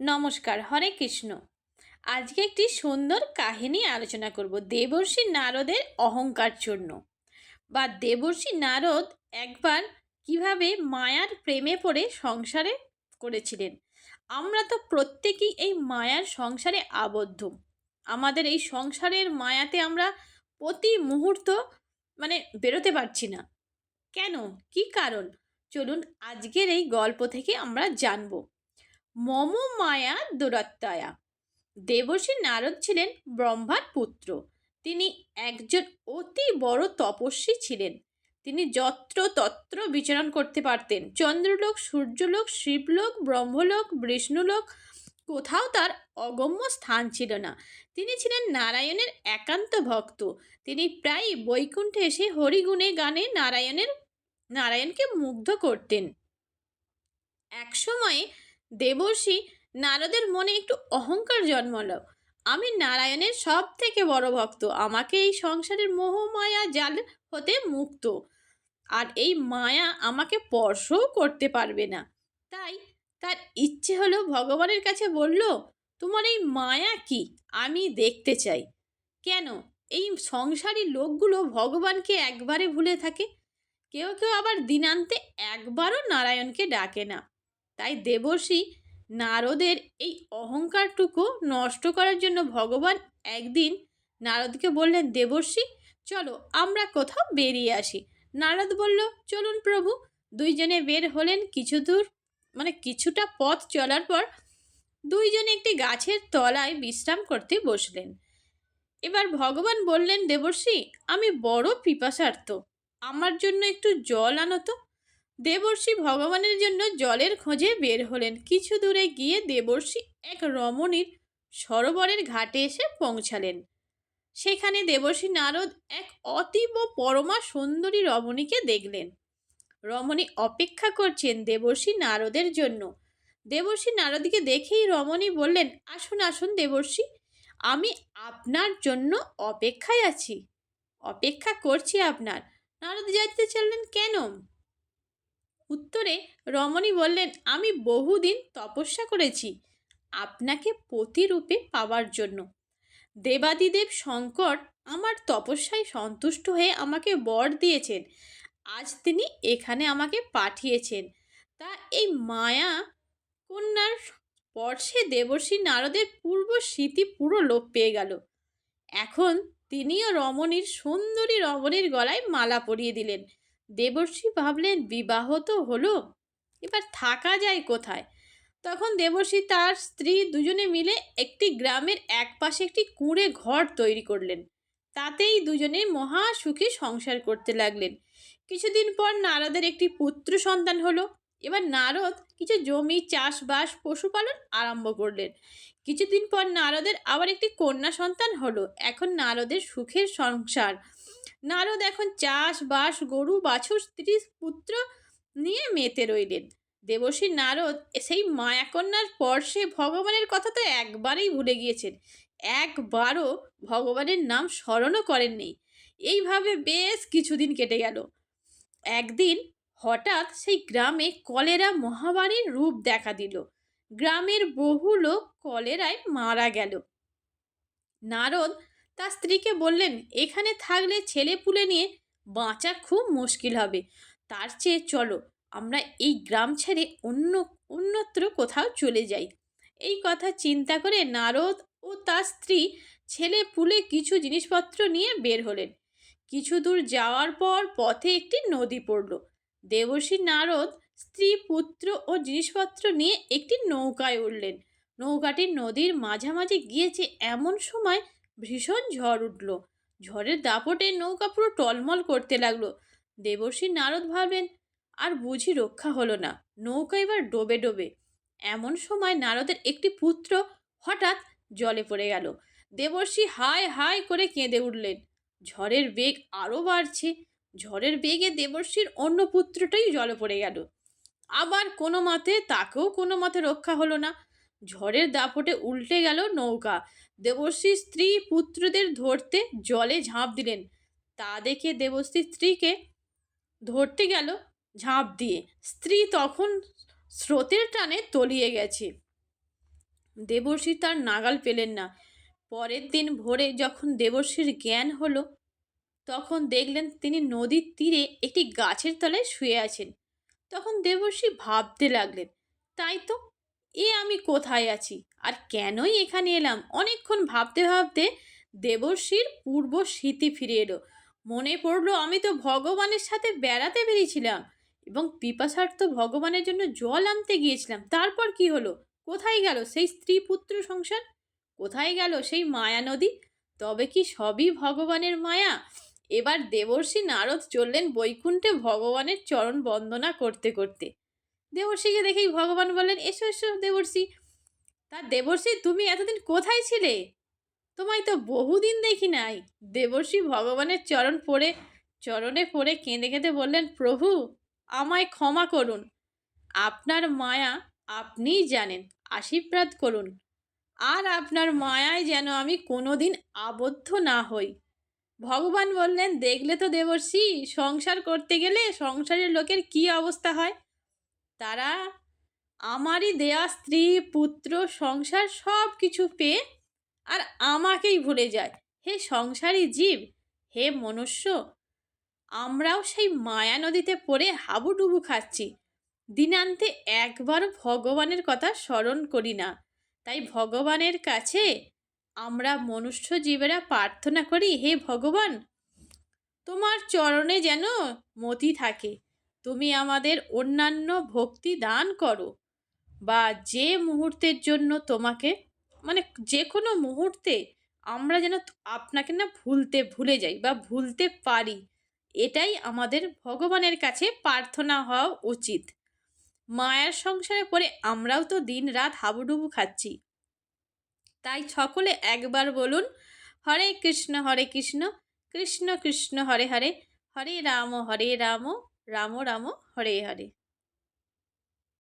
নমস্কার, হরে কৃষ্ণ। আজকে একটি সুন্দর কাহিনী আলোচনা করব, দেবর্ষী নারদের অহংকার জন্য। বা দেবর্ষী নারদ একবার কীভাবে মায়ার প্রেমে পড়ে সংসারে করেছিলেন? আমরা তো প্রত্যেকেই এই মায়ার সংসারে আবদ্ধ। আমাদের এই সংসারের মায়াতে আমরা প্রতি মুহূর্ত মানে বেরোতে পারছি না। কেন? কি কারণ? চলুন আজকের এই গল্প থেকে আমরা জানব। মম মায়া দুরত্তয়া। দেবর্ষী নারদ ছিলেন ব্রহ্মার পুত্র। তিনি একজন অতি বড় তপস্বী ছিলেন। তিনি যত্র তত্র বিচরণ করতে পারতেন। চন্দ্রলোক, সূর্যলোক, শিবলোক, ব্রহ্মলোক, বিষ্ণুলোক কোথাও তার অগম্য স্থান ছিল না। তিনি ছিলেন নারায়ণের একান্ত ভক্ত। তিনি প্রায় বৈকুণ্ঠে এসে হরিগুণে গানে নারায়ণের, নারায়ণকে মুগ্ধ করতেন। একসময়ে দেবর্ষি নারদের মনে একটু অহংকার জন্মালো। আমি নারায়ণের সব থেকে বড় ভক্ত। আমাকে এই সংসারের মোহমায়া জাল হতে মুক্ত। আর এই মায়া আমাকে স্পর্শও করতে পারবে না। তাই তার ইচ্ছে হলো ভগবানের কাছে বলল, তোমার এই মায়া কি? আমি দেখতে চাই। কেন? এই সংসারী লোকগুলো ভগবানকে একবারে ভুলে থাকে। কেউ কেউ আবার দিনান্তে একবারও নারায়ণকে ডাকে না। তাই দেবর্ষী নারদের এই অহংকারটুকু নষ্ট করার জন্য ভগবান একদিন নারদকে বললেন, দেবর্ষী, চলো আমরা কোথাও বেরিয়ে আসি। নারদ বলল, চলুন প্রভু, দুইজনে বের হলেন কিছু দূর মানে কিছুটা পথ চলার পর দুইজনে একটি গাছের তলায় বিশ্রাম করতে বসলেন। এবার ভগবান বললেন, দেবর্ষী, আমি বড় পিপাসার্থ। আমার জন্য একটু জল আনো তো। দেবর্ষি ভগবানের জন্য জলের খোঁজে বের হলেন। কিছু দূরে গিয়ে দেবর্ষি এক রমণীর সরোবরের ঘাটে এসে পৌঁছালেন। সেখানে দেবর্ষি নারদ এক অতীব পরমা সুন্দরী রমণীকে দেখলেন। রমণী অপেক্ষা করছেন দেবর্ষি নারদের জন্য। দেবর্ষি নারদকে দেখেই রমণী বললেন, আসুন আসুন দেবর্ষি, আমি আপনার জন্য অপেক্ষায় আছি। অপেক্ষা করছি আপনার। নারদ যাইতে চললেন কেন? উত্তরে রমণী বললেন, আমি বহুদিন তপস্যা করেছি আপনাকে প্রতিরূপে পাওয়ার জন্য। দেবাদিদেব শঙ্কর আমার তপস্যায় সন্তুষ্ট হয়ে আমাকে বর দিয়েছেন। আজ তিনি এখানে আমাকে পাঠিয়েছেন। তা এই মায়া কন্যার স্পর্শে দেবর্ষী নারদের পূর্ব স্মৃতি পুরো লোপ পেয়ে গেল। এখন তিনিও রমণীর সুন্দরী রমণীর গলায় মালা পরিয়ে দিলেন। দেবর্ষী ভাবলেন, বিবাহ তো হলো, এবার থাকা যায় কোথায়? তখন দেবর্ষী তার স্ত্রী দুজনে মিলে একটি গ্রামের এক পাশে একটি কুঁড়ে ঘর তৈরি করলেন। তাতেই দুজনে মহা সুখে সংসার করতে লাগলেন। কিছুদিন পর নারদের একটি পুত্র সন্তান হলো। এবার নারদ কিছু জমি, চাষবাস, পশুপালন আরম্ভ করলেন। কিছুদিন পর নারদের আবার একটি কন্যা সন্তান হলো। এখন নারদের সুখের সংসার নারদ এখন চাষবাস, গরু, বাছুর, স্ত্রী, পুত্র নিয়ে মেতে রইলেন। দেবশ্রী নারদ সেই মায়াকন্যার স্পর্শে ভগবানের কথা তো একবারেই ভুলে গিয়েছেন। একবারও ভগবানের নাম স্মরণও করেননি। এইভাবে বেশ কিছুদিন কেটে গেল। একদিন হঠাৎ সেই গ্রামে কলেরা মহামারীর রূপ দেখা দিল। গ্রামের বহু লোক কলেরায় মারা গেল। নারদ তার স্ত্রীকে বললেন, এখানে থাকলে ছেলে পুলে নিয়ে বাঁচা খুব মুশকিল হবে। তার চেয়ে চলো, আমরা এই গ্রাম ছেড়ে অন্য, অন্যত্র কোথাও চলে যাই। এই কথা চিন্তা করে নারদ ও তার স্ত্রী ছেলে পুলে কিছু জিনিসপত্র নিয়ে বের হলেন। কিছু দূর যাওয়ার পর পথে একটি নদী পড়ল। দেবর্ষী নারদ স্ত্রী, পুত্র ও জিনিসপত্র নিয়ে একটি নৌকায় উঠলেন নৌকাটি নদীর মাঝামাঝি গিয়েছে এমন সময় ভীষণ ঝড় উঠল। ঝড়ের দাপটে নৌকা পুরো টলমল করতে লাগল। দেবর্ষী নারদ ভাবলেন, আর বুঝি রক্ষা হলো না। নৌকা এবার ডোবে ডোবে। এমন সময় নারদের একটি পুত্র হঠাৎ জলে পড়ে গেল। দেবর্ষী হায় হায় করে কেঁদে উঠলেন। ঝড়ের বেগ আরও বাড়ছে। ঝড়ের বেগে দেবর্ষীর অন্য পুত্রটাই জলে পড়ে গেল। আবার কোনো মতে তাকেও কোনো মতে রক্ষা হলো না। ঝড়ের দাপটে উল্টে গেল নৌকা। দেবশ্রী স্ত্রী পুত্রদের ধরতে জলে ঝাঁপ দিলেন। তা দেখে দেবশ্রী স্ত্রীকে ধরতে গেল ঝাঁপ দিয়ে। স্ত্রী তখন স্রোতের টানে তলিয়ে গেছে। দেবশ্রী তার নাগাল পেলেন না। পরের দিন ভোরে যখন দেবশ্রীর জ্ঞান হলো, তখন দেখলেন তিনি নদীর তীরে একটি গাছের তলায় শুয়ে আছেন। তখন দেবশ্রী ভাবতে লাগলেন, তাই তো এ আমি কোথায় আছি? আর কেনই এখানে এলাম? অনেকক্ষণ ভাবতে ভাবতে দেবর্ষীর পূর্ব স্মৃতি ফিরে এলো। মনে পড়ল আমি তো ভগবানের সাথে বেড়াতে বেরিয়েছিলাম এবং পিপাসার্থ ভগবানের জন্য জল আনতে গিয়েছিলাম। তারপর কি হলো? কোথায় গেল সেই স্ত্রী পুত্র সংসার? কোথায় গেল সেই মায়া নদী? তবে কি সবই ভগবানের মায়া? এবার দেবর্ষী নারদ চললেন বৈকুণ্ঠে ভগবানের চরণ বন্দনা করতে করতে। দেবর্ষীকে দেখেই ভগবান বললেন, এসো এসো দেবর্ষী। তা দেবর্ষী, তুমি এতদিন কোথায় ছিলে? তোমায় তো বহুদিন দেখি নাই। দেবর্ষী ভগবানের চরণ পড়ে, চরণে পড়ে কেঁদে কেঁদে বললেন, প্রভু, আমায় ক্ষমা করুন। আপনার মায়া আপনিই জানেন, আশীর্বাদ করুন। আর আপনার মায়ায় যেন আমি কোনোদিন আবদ্ধ না হই। ভগবান বললেন, দেখলে তো দেবর্ষী, সংসার করতে গেলে সংসারের লোকের কি অবস্থা হয়? তারা আমারই দেয়া স্ত্রী, পুত্র, সংসার সব কিছু পেয়ে আর আমাকেই ভুলে যায়। হে সংসারী জীব, হে মনুষ্য, আমরাও সেই মায়া নদীতে পড়ে হাবুডুবু খাচ্ছি। দিনান্তে একবার ভগবানের কথা স্মরণ করি না। তাই ভগবানের কাছে আমরা মনুষ্য জীবেরা প্রার্থনা করি, হে ভগবান, তোমার চরণে যেন মতি থাকে। তুমি আমাদের অন্যান্য ভক্তি দান করো বা যে মুহূর্তের জন্য তোমাকে মানে যে কোনো মুহূর্তে আমরা যেন আপনাকে না ভুলতে ভুলে যাই বা ভুলতে পারি, এটাই আমাদের ভগবানের কাছে প্রার্থনা হওয়া উচিত। মায়ার সংসারে পড়ে আমরাও তো দিন রাত হাবুডুবু খাচ্ছি। তাই সকলে একবার বলুন, হরে কৃষ্ণ হরে কৃষ্ণ কৃষ্ণ কৃষ্ণ, হরে হরে হরে রাম হরে রাম। রাম রাম হরে হরে।